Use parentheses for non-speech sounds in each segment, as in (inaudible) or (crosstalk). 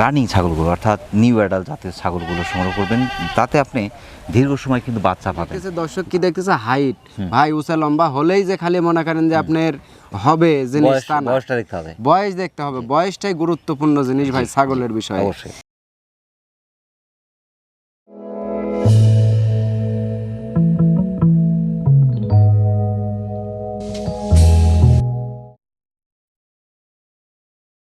Running ছাগলগুলো অর্থাৎ new adult জাতীয় ছাগলগুলো সংগ্রহ করবেন তাতে আপনি দীর্ঘ সময় কিন্তু বাচ্চা পাবেন। দর্শক কি দেখতেছে? হাইট ভাই উঁচা লম্বা হলেই যে খালি মনে করেন যে আপনার হবে জিনিস বয়স তা না। বয়সটা দেখতে হবে। বয়স দেখতে হবে। বয়সটাই গুরুত্বপূর্ণ জিনিস ভাই ছাগলের বিষয়ে। অবশ্যই।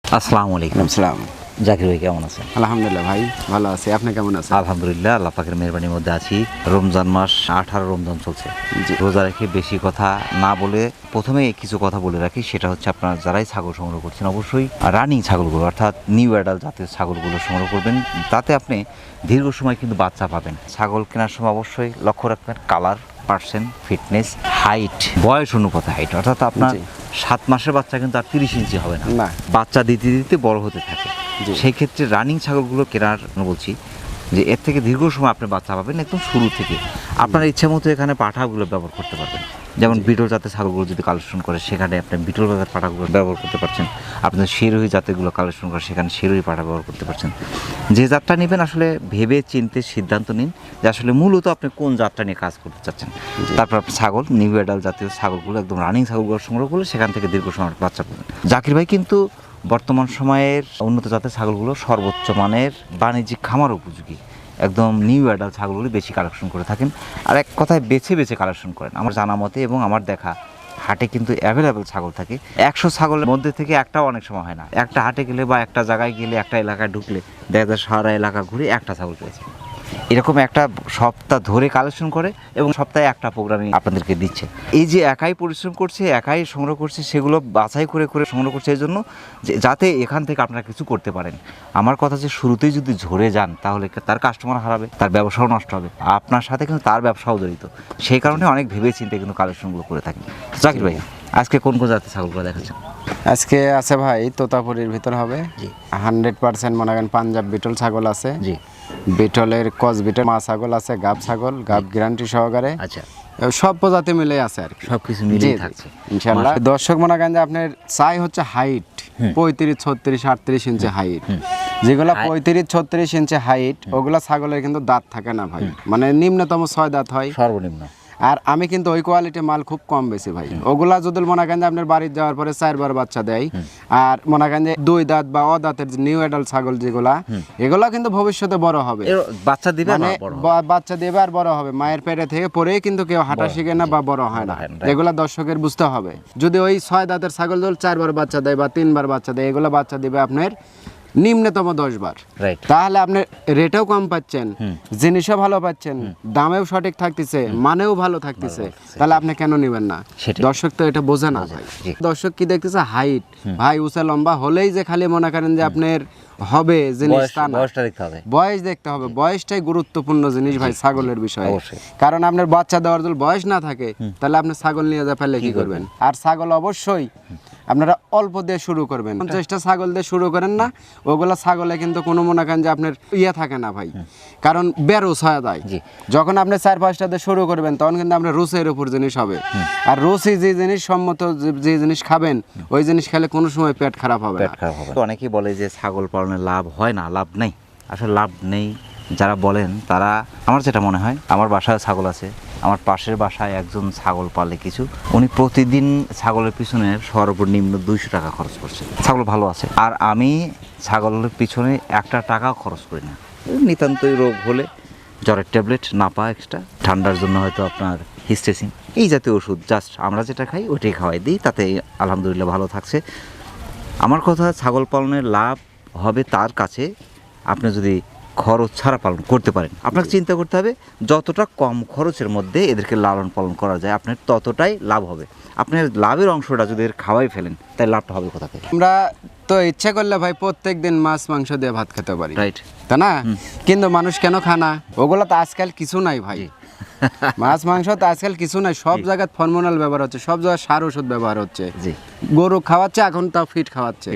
আসসালামু আলাইকুম। আসসালাম। জাকির ভাই কেমন আছেন? আলহামদুলিল্লাহ ভাই ভালো আছি। আপনি কেমন আছেন? আলহামদুলিল্লাহ আল্লাহ পাকের মেহরবানির মধ্যে আছি। রমজান মাস আঠারো রমজান চলছে। রোজা রেখে বেশি কথা না বলে প্রথমে কিছু কথা বলে রাখি সেটা হচ্ছে আপনারা যারাই ছাগল সংগ্রহ করছেন অবশ্যই রানিং ছাগলগুলো অর্থাৎ নিউ অ্যাডাল জাতীয় ছাগলগুলো সংগ্রহ করবেন। তাতে আপনি দীর্ঘ সময় কিন্তু বাচ্চা পাবেন। ছাগল কেনার সময় অবশ্যই লক্ষ্য রাখবেন কালার পার্সেন্ট ফিটনেস হাইট বয়স অনুপাতে হাইট অর্থাৎ আপনার সাত মাসের বাচ্চা কিন্তু আর তিরিশ ইঞ্চি হবে না। বাচ্চা দিতে দিতে বড় হতে থাকে। সেই ক্ষেত্রে রানিং ছাগলগুলো কেনার বলছি যে এর থেকে দীর্ঘ সময় আপনি বাচ্চা পাবেন একদম শুরু থেকে। আপনার ইচ্ছা মতো এখানে পাঠাগুলো ব্যবহার করতে পারবেন। যেমন বিটল জাতের ছাগলগুলো যদি কালেকশন করে সেখানে আপনি বিটল জাতের পাঠাগুলো ব্যবহার করতে পারছেন। আপনার শিরোহী জাতেরগুলো কালেকশন করে সেখানে শিরোহী পাঠা ব্যবহার করতে পারছেন। যে জাতটা নেবেন আসলে ভেবে চিনতে সিদ্ধান্ত নিন যে আসলে মূলত আপনি কোন জাতটা নিয়ে কাজ করতে চাচ্ছেন। তারপর আপনি ছাগল নিউ এডাল জাতীয় ছাগলগুলো একদম রানিং ছাগলগুলো সংগ্রহ করলে সেখান থেকে দীর্ঘ সময় বাচ্চা পাবেন। জাকির ভাই কিন্তু বর্তমান সময়ের উন্নত জাতের ছাগলগুলো সর্বোচ্চ মানের বাণিজ্যিক খামার উপযোগী। একদম নিউ অ্যাডাল ছাগলগুলি বেশি কালেকশন করে থাকেন। আর এক কথায় বেছে বেছে কালেকশন করেন। আমার জানা মতে এবং আমার দেখা, হাটে কিন্তু অ্যাভেলেবেল ছাগল থাকে। একশো ছাগলের মধ্যে থেকে একটাও অনেক সময় হয় না। একটা হাটে গেলে বা একটা জায়গায় গেলে, একটা এলাকায় ঢুকলে দেখা যায় সারা এলাকা ঘুরে একটা ছাগল পেয়েছে এরকম একটা সপ্তাহ ধরে কালেকশন করে এবং সপ্তাহে একটা প্রোগ্রামই আপনাদেরকে দিচ্ছে। এই যে একাই পরিশ্রম করছে, একাই সংগ্রহ করছে, সেগুলো বাছাই করে করে সংগ্রহ করছে এই জন্য যে, যাতে এখান থেকে আপনারা কিছু করতে পারেন। আমার কথা যে শুরুতেই যদি ঝরে যান, তাহলে তার কাস্টমার হারাবে, তার ব্যবসাও নষ্ট হবে। আপনার সাথে কিন্তু তার ব্যবসাও জড়িত। সেই কারণে অনেক ভেবে চিন্তে কিন্তু কালেকশনগুলো করে থাকেন তো জাকির ভাই। আজকে কোন কোন জাতের ছাগলগুলো দেখাচ্ছেন? আজকে আছে ভাই তোতাপুরির ভিতর হবে। হান্ড্রেড পার্সেন্ট মনে করেন পাঞ্জাব বিটল ছাগল আছে। জি। বিটলের কস বিটল মা ছাগল আছে গাব ছাগল গাব গ্যারান্টি সহকারে। আচ্ছা। সব প্রজাতি মিলে আছে আর সব কিছু জি। থাকছে। দর্শক মনে করেন যে আপনার চাই হচ্ছে হাইট। পঁয়ত্রিশ ছত্রিশ আটত্রিশ ইঞ্চি হাইট। যেগুলো পঁয়ত্রিশ ছত্রিশ ইঞ্চি হাইট ওগুলা ছাগলের কিন্তু দাঁত থাকে না ভাই। মানে নিম্নতম ছয় দাঁত হয়। সর্বনিম্ন। আর আমি কিন্তু ওই কোয়ালিটির মাল খুব কম বেশি ভাই। ওগুলা যদি মনে করেন আপনার বাড়ির যাওয়ার পরে চারবার বাচ্চা দেয় আর মনে করেন যে দুই দাঁত বা অ দাঁতের নিউ অ্যাডাল্ট ছাগল যেগুলা এগুলা কিন্তু ভবিষ্যতে বড় হবে। বাচ্চা দিবে মানে বাচ্চা দেবে আর বড় হবে। মায়ের পেটে থেকে পরেই কিন্তু কেউ হাঁটা শিখে না বা বড় হয় না। হয়. এগুলা দর্শকের বুঝতে হবে। যদি ওই ছয় দাঁতের ছাগল দল চারবার বাচ্চা দেয় বা তিনবার বাচ্চা দেয় এগুলো বাচ্চা দিবে আপনার নিম্নতম দশ বার। তাহলে আপনি রেটেও কম পাচ্ছেন জিনিসও ভালো পাচ্ছেন দামেও সঠিক থাকতেছে মানেও ভালো থাকতেছে তাহলে আপনি কেন নেবেন না? দর্শক তো এটা বোঝে না ভাই। দর্শক কি দেখতেছে? হাইট ভাই উঁচা লম্বা হলেই যে খালি মনে করেন যে আপনার হবে জিনিস বয়স তা না। বয়সটা দেখতে হবে। বয়স দেখতে হবে। বয়সটাই গুরুত্বপূর্ণ জিনিস ভাই ছাগলের বিষয়ে। কারণ আপনার বাচ্চা দেওয়ার যদি বয়স না থাকে তাহলে আপনি ছাগল নিয়ে যা ফেলে কি করবেন? আর ছাগল অবশ্যই আপনারা অল্প দিয়ে শুরু করবেন। পঞ্চাশটা ছাগল দিয়ে শুরু করেন না ওগুলা ছাগলে কিন্তু কোনো মনে করেন যে আপনার ইয়ে থাকে না ভাই। কারণ বেরোস হয়ে যায় যখন আপনি চার পাঁচটা দিয়ে শুরু করবেন তখন কিন্তু আপনার রুচের উপর জিনিস হবে। আর রুচি যে জিনিস সম্মত যে- জিনিস খাবেন ওই জিনিস খেলে কোনো সময় পেট খারাপ হবে অনেকেই বলে যে ছাগল পালনে লাভ হয় না, লাভ নেই। আসলে লাভ নেই যারা বলেন, তারা, আমার যেটা মনে হয়, আমার বাসায় ছাগল আছে, আমার পাশের বাসায় একজন ছাগল পালে কিছু। উনি প্রতিদিন ছাগলের পিছনে সর্বনিম্ন দুইশো টাকা খরচ করছে। ছাগল ভালো আছে। আর আমি ছাগলের পিছনে একটা টাকাও খরচ করি না। নিতান্তই রোগ হলে জ্বরের ট্যাবলেট, নাপা এক্সট্রা ঠান্ডার জন্য হয়তো আপনার হিস্টেসিন, এই জাতীয় ওষুধ জাস্ট আমরা যেটা খাই ওইটাই খাওয়াই দিই, তাতে আলহামদুলিল্লাহ ভালো থাকছে। আমার কথা ছাগল পালনের লাভ হবে তার কাছে আপনি যদি খরচ ছাড়া পালন করতে পারেন। আপনাকে চিন্তা করতে হবে যতটা কম খরচের মধ্যে এদেরকে লালন পালন করা যায় আপনার ততটাই লাভ হবে। আপনার লাভের অংশটা যদি এর খাওয়াই ফেলেন তাই লাভটা হবে কোথা থেকে? আমরা তো ইচ্ছা করলে ভাই প্রত্যেক দিন মাছ মাংস দিয়ে ভাত খেতে পারি। রাইট তা না? কিন্তু মানুষ কেন খানা ওগুলো তো আজকাল কিছু নাই ভাই। মাছ মাংস তো আজকাল কিছু নাই সব জায়গায় ফর্মোনাল ব্যবহার হচ্ছে সব জায়গায় সার ওষুধ ব্যবহার হচ্ছে। জি। গরু খাওয়াচ্ছে এখন তাও ফিট খাওয়াচ্ছে।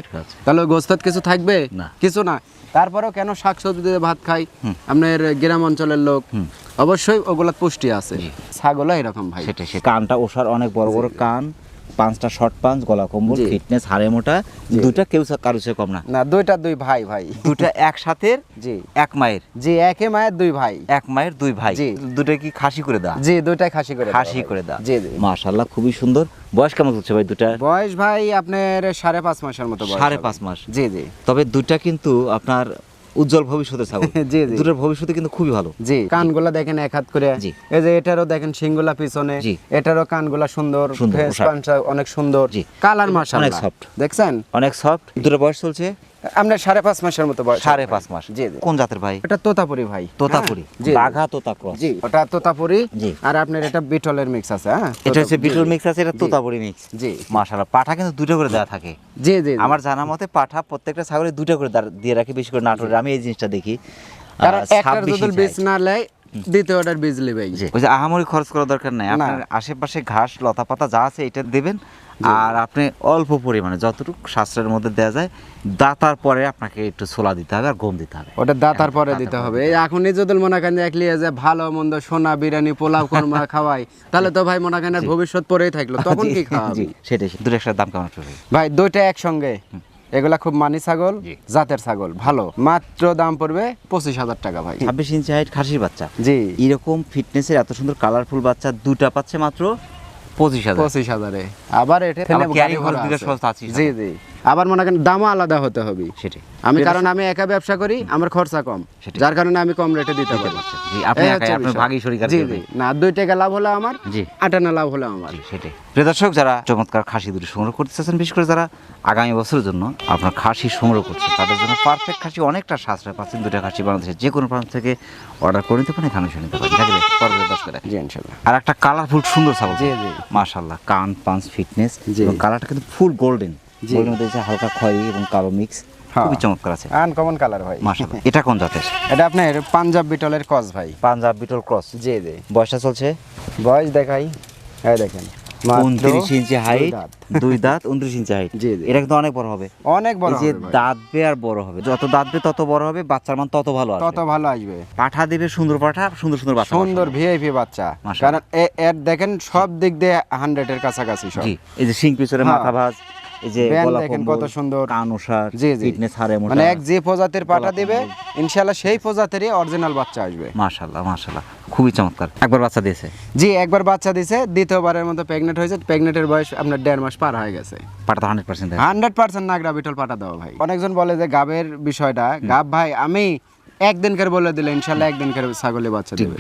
তাহলে গোস্তত কিছু থাকবে? না। কিছু না। তারপরেও কেন শাক সবজি দিয়ে ভাত খাই? আপনার গ্রাম অঞ্চলের লোক। অবশ্যই ওগুলা পুষ্টি আছে। ছাগলও এরকম ভাই। সেটাই সে কানটা ওষার অনেক বড় বড় কান। পাঁচটা শর্ট পাঞ্চ গলা কম্বল ফিটনেস হাড়ে মোটা দুটা কেউ কারও সে কম না। না দুইটা দুই ভাই ভাই। দুটা একসাথে জি। এক মায়ের। জি একে মায়ের দুই ভাই। এক মায়ের দুই ভাই। জি। দুটা কি খাসি করে দা জি দুইটাই খাসি করে খাসি করে দা জি জি। মাশাল্লাহ খুবই সুন্দর। বয়স কেমন হচ্ছে ভাই দুটা বয়স ভাই আপনার সাড়ে পাঁচ মাসের মতো বয়স সাড়ে। পাঁচ মাস। জি জি। তবে দুটা কিন্তু আপনার উজ্জ্বল ভবিষ্যতে ছাগল। (laughs) জি, জি। ভবিষ্যৎ ভবিষ্যতে কিন্তু খুবই ভালো। জি কানগুলা দেখেন এক হাত করে। জি। এই যে এটারও দেখেন সিংগুলা পিছনে। এটারও কানগুলা সুন্দর। সুন্দর, ফেস পাঞ্চা অনেক সুন্দর। জি। কালার মাশাআল্লাহ। অনেক সফট দেখছেন? অনেক সফট দুটোর বয়স চলছে? আপনার সাড়ে পাঁচ মাসের মতো বয়স সাড়ে পাঁচ মাস। জি কোন জাতের ভাই? এটা তোতাপুরি ভাই। তোতাপুরি। হ্যাঁ, বাঘা তোতা ক্রস জি ওটা তোতাপুরি। জি। আর আপনার এটা বিটলের মিক্স আছে হ্যাঁ? এটা হচ্ছে বিটল মিক্স আছে এটা তোতাপুরি মিক্স জি। মাশাআল্লাহ। পাঠা কিন্তু দুটো করে দেওয়া থাকে। জি জি আমার জানা মতে পাঠা প্রত্যেকটা ছাগলে দুটো করে দিয়ে রাখে বেশি করে নাটোরে আমি এই জিনিসটা দেখি। আহ, একটার 26 যদি বীজ না লেয় দ্বিতীয়টার বীজ জি। ওই যে আহামরি খরচ করার দরকার নাই। আপনার আশেপাশে ঘাস লতা পাতা যা আছে এটা দেবেন। আর আপনি অল্প পরিমাণে যতটুকু শাস্ত্রের মধ্যে দেওয়া যায় দাতার পরে আপনাকে একটু ছোলা দিতে হবে আর গম দিতে হবে। ওটা দাতার পরে দিতে হবে। এই এখন যদি মনে করেন একলি যে ভালো মন্দ সোনা বিরিয়ানি পোলাও কর্মা (laughs) খাওয়াই তাহলে তো ভাই মনে করেন ভবিষ্যৎ পরেই থাকল। তখন কি খাওয়াবি জি সেটাই দুটো একসাথে দাম কেমন ভাই? দুইটা একসঙ্গে। এগুলা খুব মানি ছাগল জাতের ছাগল ভালো। মাত্র দাম পড়বে পঁচিশ হাজার টাকা ভাই। ছাব্বিশ ইঞ্চি হাইট খাসির বাচ্চা। জি। এরকম ফিটনেসের এত সুন্দর কালারফুল বাচ্চা দুটা পাচ্ছে মাত্র পঁচিশ হাজার। পঁচিশ হাজারে। আবার এটা জি জি। আবার মনে করেন দামও আলাদা হতে হবে। সেটাই। আমি কারণ আমি একা ব্যবসা করি আমার খরচা কম। যার কারণে আমি কম রেটে দিতে পারি। জি জি না দুই টাকা লাভ হলো আমার আটানা লাভ হলো আমার। সেটাই। প্রিয় দর্শক যারা চমৎকার খাসি দুটি সংগ্রহ করতে চাচ্ছেন বিশেষ করে যারা আগামী বছরের জন্য আপনার খাসি সংগ্রহ করছে তাদের জন্য পারফেক্ট খাসি অনেকটা সাশ্রয় পাচ্ছেন। দুটা খাসি বাংলাদেশের যে কোনো প্রান্ত থেকে অর্ডার করে নিতে পারেন এখানে এসে নিতে পারেন। দেখবে পরবর্তী দর্শকরা জি ইনশাল্লাহ। আর একটা কালারফুল সুন্দর ছাগল। জি, জি। মাশাল্লাহ কান পাঁচ ফিটনেস। কালারটা কিন্তু ফুল গোল্ডেন গোল্ডেন মধ্যে আছে হালকা খয়েরি এবং কালো মিক্স হ্যাঁ। খুবই চমৎকার আছে। আনকমন কালার ভাই। মাশাল্লাহ এটা কোন জাতের? এটা আপনার পাঞ্জাব বিটলের কস ভাই। পাঞ্জাব বিটল ক্রস জি জি। বয়সটা চলছে? বয়স দেখাই। এই দেখেন উনত্রিশ ইঞ্চি হাইট দুই দাঁত উনত্রিশ ইঞ্চি হাইট জি, জি। এটা কিন্তু অনেক বড় হবে। অনেক বড় যে হবে ভাই। আর বড় হবে। যত দাঁতবে তত বড় হবে বাচ্চার মান তত ভালো তত ভালো আসবে। পাঠা দেবে সুন্দর পাঠা সুন্দর সুন্দর বাচ্চা সুন্দর ভিআইপি বাচ্চা। মাশাআল্লাহ। কারণ এর দেখেন সব দিক দিয়ে হান্ড্রেডের কাছাকাছি সব। এই যে সিং পিছনে হ্যাঁ। মাথা ভাঁজ। এই যে দেখেন কত সুন্দর। কান জি জি। ফিটনেস হারে মানে এক যে প্রজাতির পাটা গলা দিবে সেই প্রজাতিরই অরিজিনাল বাচ্চা আসবে। মাশাআল্লাহ মাশাআল্লাহ। খুবই চমৎকার। একবার বাচ্চা দিয়েছে? জি একবার বাচ্চা দ্বিতীয়বারের মতো প্রেগনেন্ট হয়েছে। প্রেগনেন্টের বয়স আপনার দেড় মাস পার হয়ে গেছে। Hundred percent hundred percent Nagra Beetal পাঠা দাও ভাই। অনেকজন বলে যে গাবের বিষয়টা গাব ভাই আমি একদিনকার বলে দিলে ইনশাল্লাহ একদিনকার ছাগলে বাচ্চা দিবে।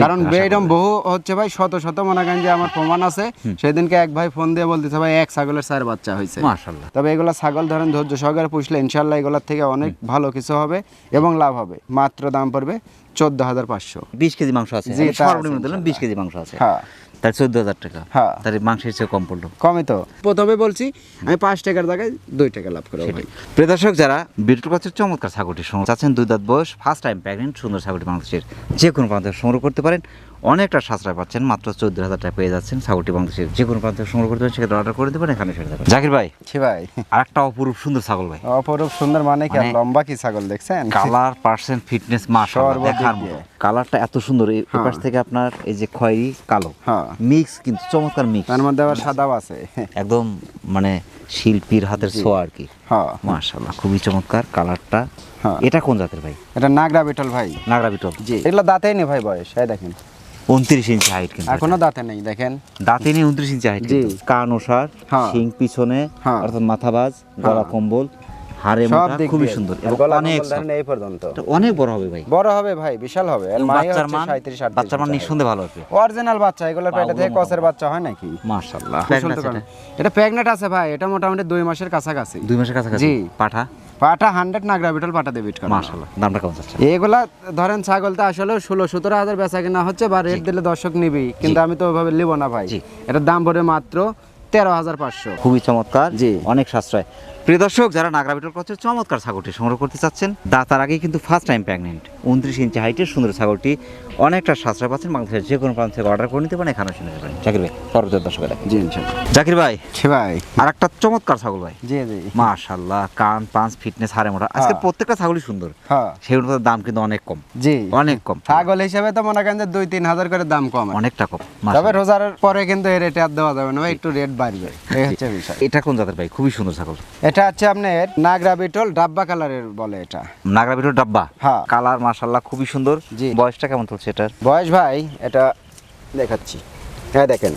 কারণ এরকম বহু হচ্ছে ভাই শত শত মনে করেন যে আমার প্রমাণ আছে। সেদিনকে এক ভাই ফোন দিয়ে বলতেছে ভাই এক ছাগলের চার বাচ্চা হয়েছে। তবে এগুলা ছাগল ধরেন ধৈর্য সহকারে পুষলে ইনশাল্লাহ এগুলোর থেকে অনেক ভালো কিছু হবে এবং লাভ হবে। মাত্র দাম পড়বে চোদ্দ হাজার পাঁচশো। বিশ কেজি মাংস আছে। বিশ কেজি মাংস আছে। হ্যাঁ। তার চোদ্দ হাজার টাকা। হ্যাঁ। তার মাংসের চেয়ে কম পড়ল। কমই তো। প্রথমে বলছি আমি পাঁচ টাকার জায়গায় দুই টাকা লাভ করব ভাই প্রিয় যারা বিটুল কাছে চমৎকার ছাগলটি সংগ্রহ। চাচ্ছেন দুই দাঁত বয়স ফার্স্ট টাইম প্রেগনেন্ট সুন্দর ছাগলটি বাংলাদেশের যে কোনো প্রান্ত সংগ্রহ করতে পারেন। অনেকটা সাশ্রয় পাচ্ছেন মাত্র চোদ্দ হাজার টাকা পেয়ে যাচ্ছেন ছাগলটি বাংলাদেশের যে কোনো প্রান্ত সংগ্রহ করতে পারেন সেক্ষেত্রে অর্ডার করে পারেন এখানে সেরে যাবেন জাকির ভাই ভাই। আর একটা অপরূপ সুন্দর ছাগল ভাই। অপরূপ সুন্দর মানে কি মানে- লম্বা কি ছাগল দেখছেন? কালার পার্সেন্ট ফিটনেস মাশাআল্লাহ দেখার মতো। কালারটা এত সুন্দর এই হ্যাঁ। পাশ থেকে আপনার এই যে খয়েরি কালো। হ্যাঁ। মিক্স কিন্তু চমৎকার মিক্স। তার মধ্যে আবার সাদাও আছে। একদম মানে শিল্পীর হাতের ছোঁয়া আর কি। হ্যাঁ। মাশাআল্লাহ খুবই চমৎকার কালারটা। হ্যাঁ। এটা কোন জাতের ভাই? এটা নাগরা বিটল ভাই। নাগরা বিটল। জি। এগুলো দাঁতেই নেই ভাই বয়স এই দেখেন। উনত্রিশ ইঞ্চি হাইট কিন্তু এখনও দাঁতে নেই দেখেন। দাঁতে নেই উনত্রিশ ইঞ্চি হাইট জি। কান ওষার হ্যাঁ। শিং পিছনে হ্যাঁ। অর্থাৎ মাথাবাজ গলা হ্যাঁ। কম্বল সব মোটা খুবই সুন্দর। এবং অনেক এই পর্যন্ত। অনেক বড় হবে ভাই। বড় হবে ভাই বিশাল হবে। মাই বাচ্চার মান 37 38 বাচ্চার মান নিঃসন্দেহে ভালো হবে। অরিজিনাল বাচ্চা এগুলোর পেটে থেকে কসের বাচ্চা হয় নাকি? মাশাআল্লাহ। এটা প্রেগনেন্ট আছে ভাই এটা মোটামুটি দুই মাসের কাছাকাছি। দুই মাসের কাছাকাছি? জি। পাঠা? পাটা হান্ড্রেড না গ্রাভিটাল পাটা করা। মাশাআল্লাহ দামটা কেমন চাচ্ছে এগুলা ধরেন ছাগলটা আসলে ষোলো সতেরো হাজার বেচা কিনা হচ্ছে বা রেট দিলে দর্শক নিবি কিন্তু আমি তো ওইভাবে নিব না ভাই। এটার দাম পড়ে মাত্র তেরো হাজার পাঁচশো। খুবই চমৎকার। জি। অনেক সাশ্রয়। প্রিয় দর্শক যারা নাগরা বিটল ক্রসের চমৎকার ছাগলটি সংগ্রহ করতে চাচ্ছেন দাতার আগে কিন্তু ফার্স্ট টাইম প্রেগনেন্ট উনত্রিশ ইঞ্চি হাইটের সুন্দর ছাগলটি অনেকটা সাশ্রয় পাচ্ছেন বাংলাদেশের যে কোনো প্রান্ত থেকে অর্ডার করে নিতে পারেন এখানে শুনে পারেন জাকির ভাই পরবর্তী দর্শক জি জাকির ভাই জি ভাই। আর একটা চমৎকার ছাগল ভাই। জি জি। মাশাল্লাহ কান পাঁচ ফিটনেস হারে মোটা। আজকে হ্যাঁ। প্রত্যেকটা ছাগলই সুন্দর। হ্যাঁ। সেই অনুপাতে দাম কিন্তু অনেক কম। জি। অনেক কম। ছাগল হিসেবে তো মনে করেন যে দুই তিন হাজার করে দাম কম। অনেকটা কম। তবে রোজার পরে কিন্তু এই রেটে আর দেওয়া যাবে না ভাই একটু রেট বাড়বে। এই হচ্ছে বিষয়। এটা কোন জাতের ভাই? খুবই সুন্দর ছাগল। এটা হচ্ছে আপনার নাগরা বিটল ডাব্বা কালারের বলে এটা। নাগরা বিটল ডাব্বা? হ্যাঁ। কালার মাশাল্লাহ খুবই সুন্দর। জি। বয়সটা কেমন চলছে এটার? বয়স ভাই এটা দেখাচ্ছি। হ্যাঁ দেখেন।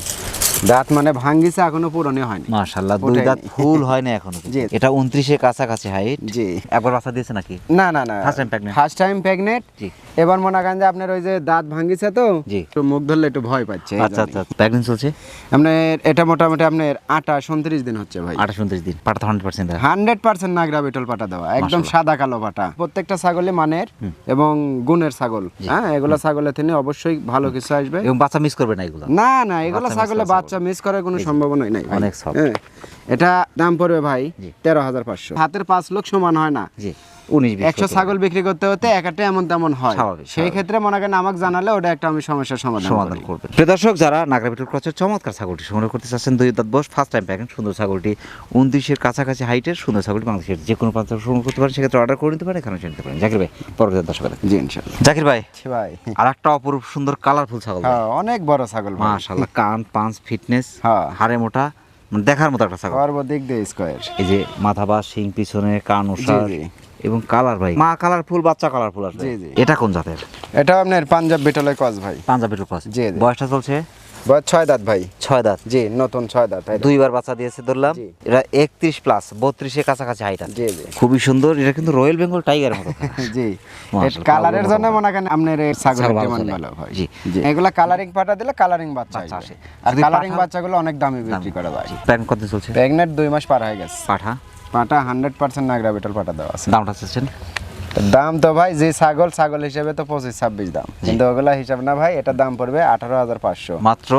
দাঁত মানে ভাঙ্গিছে এখনও পুরনো হয়নি। মাশাল্লাহ দুই দাঁত ফুল হয় না এখনও। (laughs) এটা উনত্রিশের কাছাকাছি হাইট জি। একবার বাচ্চা দিয়েছে নাকি? না না না। First time pregnant? First time pregnant জি। এবার মনে করেন যে আপনার ওই যে দাঁত ভাঙ্গিছে তো জি। একটু মুখ ধরলে একটু ভয় পাচ্ছে আচ্ছা আচ্ছা প্রেগনেন্ট চলছে? আপনার এটা মোটামুটি আপনার আঠাশ উনত্রিশ দিন হচ্ছে ভাই। আঠাশ উনত্রিশ দিন। পাটা hundred percent hundred percent Nagra Beetal পাটা দেওয়া। একদম সাদা কালো পাটা। প্রত্যেকটা ছাগলই মানের এবং গুণের ছাগল। হ্যাঁ এগুলো ছাগলের থেকে অবশ্যই ভালো কিছু আসবে। এবং বাচ্চা মিস করবে না এগুলো? না না এগুলো বাচ্চা ছাগলে করা বাচ্চা মিস করার কোনো সম্ভাবনাই নাই অনেক। হ্যাঁ। এটা দাম পড়বে ভাই। তেরো হাজার পাঁচশো হাতের পাঁচ লোক সমান হয় না জি উনিশ একশো ছাগল বিক্রি করতে হতে একটা এমন তেমন হয়। সেই ক্ষেত্রে মনে করেন আমাকে জানালে ওটা একটা আমি সমস্যার সমাধান সমাধান করি। করবেন। প্রিয় দর্শক যারা নাগরা বিটল ক্রসের চমৎকার ছাগলটি সংগ্রহ করতে চাচ্ছেন দুই দাঁত বয়স ফার্স্ট টাইম প্যাকেট সুন্দর ছাগলটি উনত্রিশের কাছাকাছি হাইটের সুন্দর ছাগলটি বাংলাদেশের যে কোনো প্রান্ত সংগ্রহ করতে পারেন সেক্ষেত্রে অর্ডার করে নিতে পারেন এখানে নিতে পারেন। জাকির ভাই পরবর্তী দর্শক জি জাকির ভাই ভাই। আর একটা অপরূপ সুন্দর কালারফুল ছাগল। হ্যাঁ অনেক বড় ছাগল মাশাআল্লাহ কান পাঁচ ফিটনেস হ্যাঁ। হাড়ে মোটা মানে দেখার মতো একটা ছাগল। সর্বদিক দিয়ে স্কোয়ার এই যে মাথা বা শিং পিছনে কান ওষার জি। এবং কালার ভাই। মা কালারফুল বাচ্চা কালারফুল আসবে। জি, জি। এটা কোন জাতের? এটা আপনার পাঞ্জাব বিটলের কস ভাই। পাঞ্জাবি ক্রস। জি। বয়সটা চলছে? বয়স ছয় দাঁত ভাই। ছয় দাঁত। জি নতুন ছয় দাঁত দুইবার বাচ্চা দিয়েছে ধরলাম। এটা একত্রিশ প্লাস বত্রিশের কাছাকাছি হাইট আছে। জি জি। খুবই সুন্দর। এটা কিন্তু রয়্যাল বেঙ্গল টাইগারের মতো। (laughs) জি। কালারের জন্য মনে করেন আপনার এই ছাগল ডিমান্ড ভালো হয় জি। এগুলা কালারিং পাঠা দিলে কালারিং বাচ্চা বাচ্চা আসে। আর কালারিং বাচ্চাগুলো অনেক দামে বিক্রি করে ভাই। প্যান্ট কত চলছে? প্রেগনেন্ট দুই মাস পার হয়ে গেছে। পাঠা? পাটা হান্ড্রেড পার্সেন্ট নাগরা বিটল পাটা দেওয়া আছে। দামটা চাচ্ছেন? দাম তো ভাই যে ছাগল ছাগল হিসেবে তো পঁচিশ ছাব্বিশ দাম। কিন্তু ওগুলা হিসাব না ভাই এটা দাম পড়বে আঠারো হাজার পাঁচশো। মাত্র?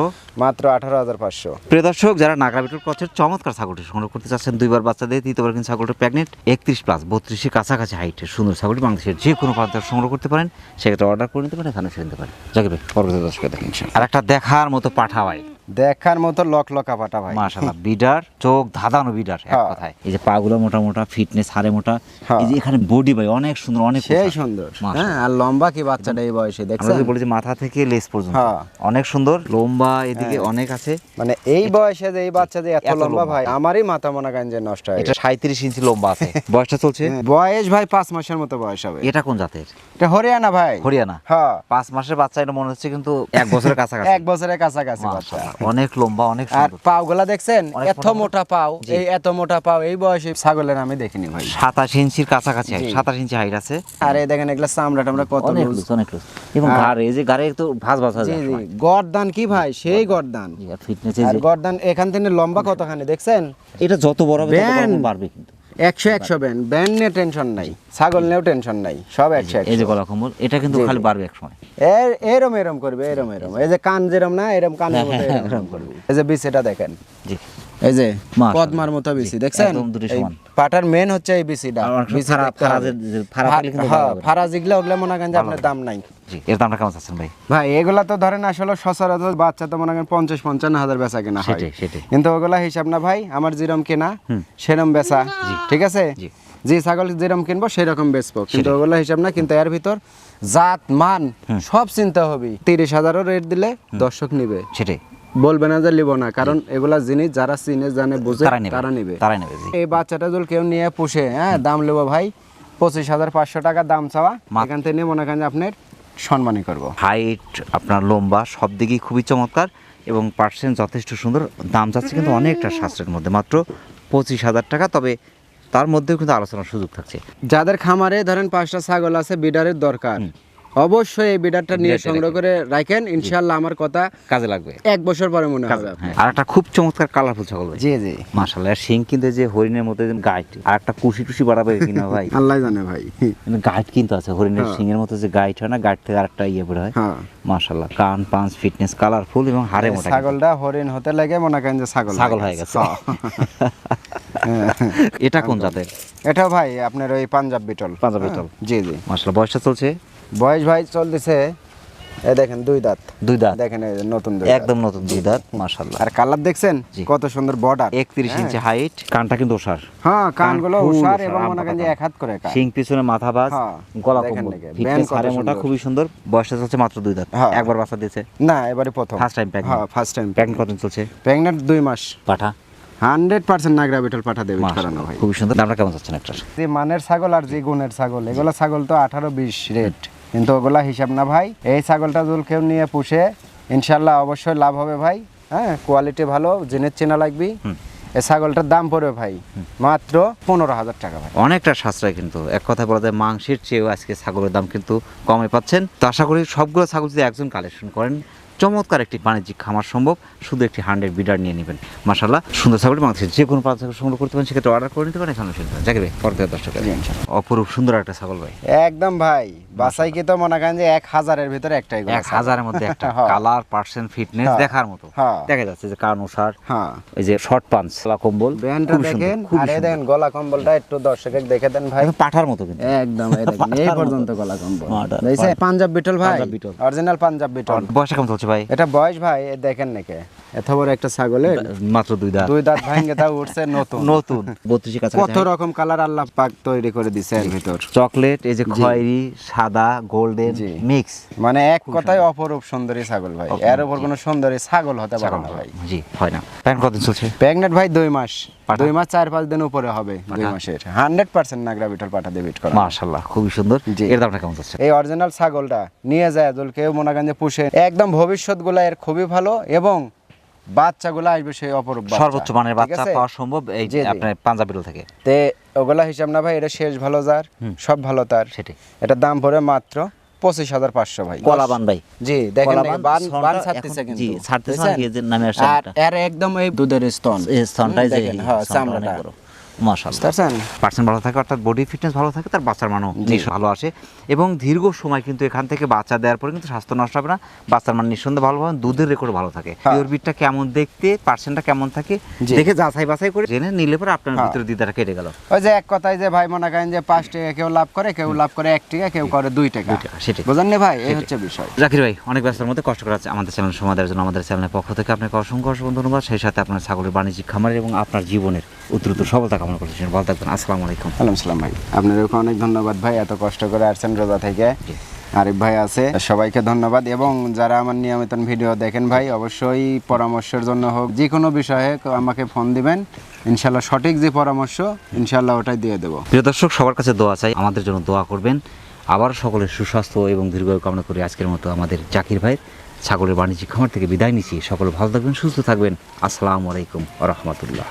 মাত্র আঠারো হাজার পাঁচশো। প্রিয় দর্শক যারা নাগরা বিটুর ক্রসের চমৎকার ছাগলটি সংগ্রহ করতে চাচ্ছেন দুইবার বাচ্চা দিয়ে তৃতীয়বার কিন্তু ছাগলটা প্রেগনেন্ট একত্রিশ প্লাস বত্রিশের কাছাকাছি হাইটের সুন্দর ছাগলটি বাংলাদেশের যে কোনো প্রান্ত সংগ্রহ করতে পারেন। সেক্ষেত্রে অর্ডার করে নিতে পারেন এখানে নিতে পারেন। ভাই পরবর্তী দর্শকে দেখেন। আর একটা দেখার মতো পাঠা ভাই। দেখার মতো লক লকা পাটা ভাই। মাশাআল্লাহ বিডার চোখ ধাঁধানো বিডার এক হ্যাঁ। কথায়। এই যে পাগুলো মোটা মোটা ফিটনেস হারে মোটা। হ্যাঁ। এই যে এখানে বডি ভাই অনেক সুন্দর অনেক সেই সুন্দর। হ্যাঁ আর লম্বা কি বাচ্চাটা এই বয়সে আমরা দেখছেন? যদি বলি যে মাথা থেকে লেস পর্যন্ত। হ্যাঁ। অনেক সুন্দর লম্বা এদিকে অনেক আছে। মানে এই বয়সে যে এই বাচ্চা যে এত লম্বা। ভাই আমারই মাথা মনে করেন যে নষ্ট হয় এটা সাঁত্রিশ ইঞ্চি লম্বা আছে। (laughs) বয়সটা চলছে? বয়স ভাই পাঁচ মাসের মতো বয়স হবে। এটা কোন জাতের? এটা হরিয়ানা ভাই। হরিয়ানা। হ্যাঁ। পাঁচ মাসের বাচ্চা এটা মনে হচ্ছে কিন্তু এক বছরের কাছাকাছি। (laughs) এক বছরের কাছাকাছি বাচ্চা। অনেক লম্বা অনেক আর সুন্দর। পাও গুলা দেখছেন এত মোটা পাও এই এত মোটা পাও এই বয়সে ছাগলের আমি দেখিনি ভাই। সাতাশ ইঞ্চির কাছাকাছি সাতাশ ইঞ্চি হাইট আছে। আর এই দেখেন এগুলা চামড়া টামড়া কত অনেক লুজ। অনেক লুজ। এবং ঘাড়ে এই যে ঘাড়ে একটু ভাঁজ ভাঁজ হয়ে গরদান কি ভাই? সেই গরদান। ফিটনেস গরদান এখান থেকে লম্বা কতখানি দেখছেন? এটা যত বড় হবে তত বাড়বে কিন্তু। একশো একশো ব্যান ব্যান নিয়ে টেনশন নাই ছাগল নিয়েও টেনশন নাই সব একশো এই যে গলা কম্বল এটা কিন্তু খালি বাড়বে একসময়। এর এরম এরম করবে এরম এরম। এই যে কান যেরম না এরম কানের (laughs) মতো এরম। এরম করবে। এই যে বিষ এটা দেখেন। জি। এই যে পদ্মার মতো বিসি দেখছেন। পাটার মেন হচ্ছে এই বিসিটা। ফারা- হ্যাঁ, জিগলে ওগুলো মনে করেন যে আপনার দাম নাই। এর দামটা কেমন চাচ্ছেন ভাই? ভাই এগুলা তো ধরেন আসলে সচরাচর বাচ্চা তো মনে করেন পঞ্চাশ পঞ্চান্ন হাজার বেচা কেনা হয়। সেটাই, সেটাই। কিন্তু ওগুলা হিসাব না ভাই আমার যেরম কেনা সেরম বেচা। ঠিক আছে? যে ছাগল যেরম কিনবো সেরকম বেচবো। কিন্তু ওগুলা হিসাব না কিন্তু এর ভিতর জাত মান সব চিন্তা হবে। তিরিশ হাজারও রেট দিলে দর্শক নিবে। সেটাই। বলবে না যে লিব না কারণ এগুলা জিনিস যারা চিনে জানে বুঝে তারাই নেবে তারা নিবে। তারাই নেবে জি। এই বাচ্চাটা যদি কেউ নিয়ে পুষে হ্যাঁ দাম নেব ভাই পঁচিশ হাজার পাঁচশো টাকা দাম চাওয়া। এখান থেকে নিয়ে মনে করেন যে আপনার সম্মানই করব। হাইট আপনার লম্বা সব দিকেই খুবই চমৎকার এবং পার্সেন্ট যথেষ্ট সুন্দর দাম যাচ্ছে কিন্তু অনেকটা সাশ্রয়ের মধ্যে মাত্র পঁচিশ হাজার টাকা তবে তার মধ্যেও কিন্তু আলোচনার সুযোগ থাকছে। যাদের খামারে ধরেন পাঁচটা ছাগল আছে বিডারের দরকার। অবশ্যই এই বিডারটা নিয়ে সংগ্রহ করে রাখেন ইনশাল্লাহ আমার কথা কাজে লাগবে। এক বছর পরে মনে হবে হ্যাঁ, আর একটা খুব চমৎকার কালারফুল ছাগল জি জি। মাশাল্লাহ আর শিং কিন্তু যে হরিণের মতো গাইড আর একটা কুশি টুসি বাড়াবে কিনা ভাই? (laughs) আল্লাহ জানে ভাই। গাইড কিন্তু আছে হরিণের হ্যাঁ। শিংয়ের মতো যে গাইড হয় না গাইড থেকে আরেকটা ইয়ে বের হয়। হ্যাঁ। মাশাল্লাহ কান পাঁচ ফিটনেস কালারফুল এবং হাড়ে মোটা ছাগলটা হরিণ হতে লাগে মনে করেন যে ছাগল ছাগল হয়ে গেছে। (laughs) এটা কোন জাতের? এটা ভাই আপনার ওই পাঞ্জাব বিটল। পাঞ্জাব বিটল। জি জি। মাসাল্লাহ বয়সটা চলছে? বয়স ভাই চলতেছে এ দেখেন দুই দাঁত। দুই দাঁত। দেখেন নতুন একদম নতুন দুই দাঁত মাসাল্লাহ আর কালার দেখছেন? কত সুন্দর বর্ডার। একত্রিশ ইঞ্চি হাইট কানটা কিন্তু ওষার। হ্যাঁ কানগুলো ওষার, এবং মনে করেন যে এক হাত করে কান। শিং পিছনে মাথা বাজ হ্যাঁ, গলা কম্বল ফিটনেস ব্যান্ড মোটা খুবই সুন্দর। বয়সটা চলছে মাত্র দুই দাঁত। হ্যাঁ। একবার বাচ্চা দিয়েছে? না এবারে প্রথম। ফার্স্ট টাইম প্যাকিং হ্যাঁ ফার্স্ট টাইম প্যাকিং কত চলছে? প্রেগনেন্ট দুই মাস। পাঠা? হান্ড্রেড পার্সেন্ট নাগরা বিটল পাঠা দেবে করানো ভাই খুবই সুন্দর। দামটা কেমন যে মানের ছাগল আর যে গুণের ছাগল এগুলো ছাগল তো আঠারো বিশ রেট। কিন্তু ওগুলা হিসাব না ভাই। এই ছাগলটা যদি কেউ নিয়ে পুষে ইনশাল্লাহ অবশ্যই লাভ হবে ভাই। হ্যাঁ কোয়ালিটি ভালো জিনের চেনা লাগবি। এই ছাগলটার দাম পড়বে ভাই মাত্র পনেরো হাজার টাকা ভাই। অনেকটা সাশ্রয় কিন্তু। এক কথা বলা যায় মাংসের চেয়েও আজকে ছাগলের দাম কিন্তু কমে পাচ্ছেন। তো আশা করি সবগুলো ছাগল যদি একজন কালেকশন করেন চমৎকার একটি বাণিজ্যিক খামার সম্ভব। শুধু একটি হান্ড্রেড বিডার নিয়ে নেবেন। মাসাল্লাহ সুন্দর ছাগল মাংসের যে কোনো পাঁচ ছাগল সংগ্রহ করতে পারেন সেক্ষেত্রে অর্ডার করে নিতে পারেন এখানে শুনতে জাকির ভাই পরে দর্শক অপরূপ সুন্দর একটা ছাগল ভাই। একদম ভাই। বাসাই কি তো মনে করেন যে এক হাজারের ভিতরে একটাই গরু এক হাজারের মধ্যে একটা। Colour percent fitness. দেখার মতো। হ্যাঁ। দেখা যাচ্ছে যে কান ওষার হ্যাঁ। এই যে শর্ট পাঞ্চ কম্বল। ব্যান্ডটা দেখেন। খুবই আর এই দেখেন গলা কম্বলটা একটু দর্শকের দেখে দেন ভাই। পাঠার মতো কিন্তু। একদম এই দেখেন এই পর্যন্ত গলা কম্বল। দেখছেন পাঞ্জাব বিটল ভাই। বিটল। অরিজিনাল পাঞ্জাব বিটল। বয়সটা কেমন চলছে ভাই? এটা বয়স ভাই দেখেন নাকি। এত বড় একটা ছাগলের মাত্র দুই দাঁত। দুই দাঁত ভাঙে তা উঠছে নতুন। নতুন। বত্রিশের কাছে কত রকম কালার আল্লাহ পাক তৈরি করে দিছে এর ভিতর। চকলেট এই যে খয়েরি সাদা গোল্ডেন মিক্স। মানে এক কথায় অপরূপ সুন্দরী ছাগল ভাই। এর উপর কোনো সুন্দরী ছাগল হতে পারে না ভাই। জি হয় না। প্যান কতদিন চলছে? প্রেগনেন্ট ভাই দুই মাস। দুই মাস চার পাঁচ দিন উপরে হবে দুই মাসের। হান্ড্রেড পার্সেন্ট নাগরা বিটল পাঠা দিয়ে বিট করা। মাশাল্লাহ খুবই সুন্দর। এর দামটা কেমন যাচ্ছে? এই অরিজিনাল ছাগলটা নিয়ে যায় কেউ মনে করেন যে পুষে। একদম ভবিষ্যৎ গুলা এর খুবই ভালো এবং বাচ্চাগুলো আসবে সেই অপরূপ সর্বোচ্চ মানের বাচ্চা পাওয়া সম্ভব এই জি। আপনার পাঞ্জাবি থেকে। তে ওগুলা হিসাব না ভাই এটা শেষ ভালো যার সব ভালো তার। সেটাই। এটা দাম পড়ে মাত্র পঁচিশ হাজার পাঁচশো ভাই। কলাবান ভাই। জি দেখেন বান স্তনটা বান ছাড়তেছে কিন্তু। জি, ছাড়তেছে আর নামে আর একদম এই দুধের স্তন। স্তনটাই যে হ্যাঁ, চামড়াটা। পার্সেন্ট ভালো থাকে অর্থাৎ বডি ফিটনেস ভালো থাকে তার বাচ্চার মানও ভালো আসে। এবং দীর্ঘ সময় কিন্তু এখান থেকে বাচ্চা দেওয়ার পরে কিন্তু স্বাস্থ্য নষ্ট হবে না বাচ্চার মান নিঃসন্দেহে ভালো হবে দুধের রেকর্ড ভালো থাকে। হ্যাঁ। পিওর বিটটা কেমন দেখতে পার্সেন্টটা কেমন থাকে জি। দেখে যাচাই বাছাই করে জেনে নিলে পরে আপনার হ্যাঁ। ভিতরে দিদাটা কেটে গেল। ওই যে এক কথায় যে ভাই মনে করেন যে পাঁচ টাকা কেউ লাভ করে কেউ লাভ করে এক টাকা কেউ করে দুই টাকা। না ভাই? এই হচ্ছে বিষয়। জাকির ভাই অনেক মধ্যে কষ্ট করে আমাদের চ্যানেল সময় দেওয়ার জন্য আমাদের চ্যানেলের পক্ষ থেকে আপনাকে অসংখ্য অসংখ্য ধন্যবাদ। সেই সাথে আপনার ছাগলের বাণিজ্যিক খামারের এবং আপনার জীবনের উত্তরোত্তর সফলতা কামনা করতেছেন ভালো থাকবেন। আসসালামু আলাইকুম। সালাম ভাই। আপনাদেরকে অনেক ধন্যবাদ ভাই এত কষ্ট করে আসছেন রোজা থেকে। আরিফ ভাই আছে সবাইকে ধন্যবাদ। এবং যারা আমার নিয়মিত ভিডিও দেখেন ভাই অবশ্যই পরামর্শের জন্য হোক যে কোনো বিষয়ে আমাকে ফোন দিবেন। ইনশাল্লাহ সঠিক যে পরামর্শ ইনশাল্লাহ ওটাই দিয়ে দেবো। প্রিয় দর্শক সবার কাছে দোয়া চাই। আমাদের জন্য দোয়া করবেন। আবার সকলের সুস্বাস্থ্য এবং দীর্ঘায়ু কামনা করি আজকের মতো আমাদের জাকির ভাইয়ের ছাগলের বাণিজ্যিক খামার থেকে বিদায় নিচ্ছি। সকলে ভালো থাকবেন সুস্থ থাকবেন। আসসালামু আলাইকুম রহমতুল্লাহ।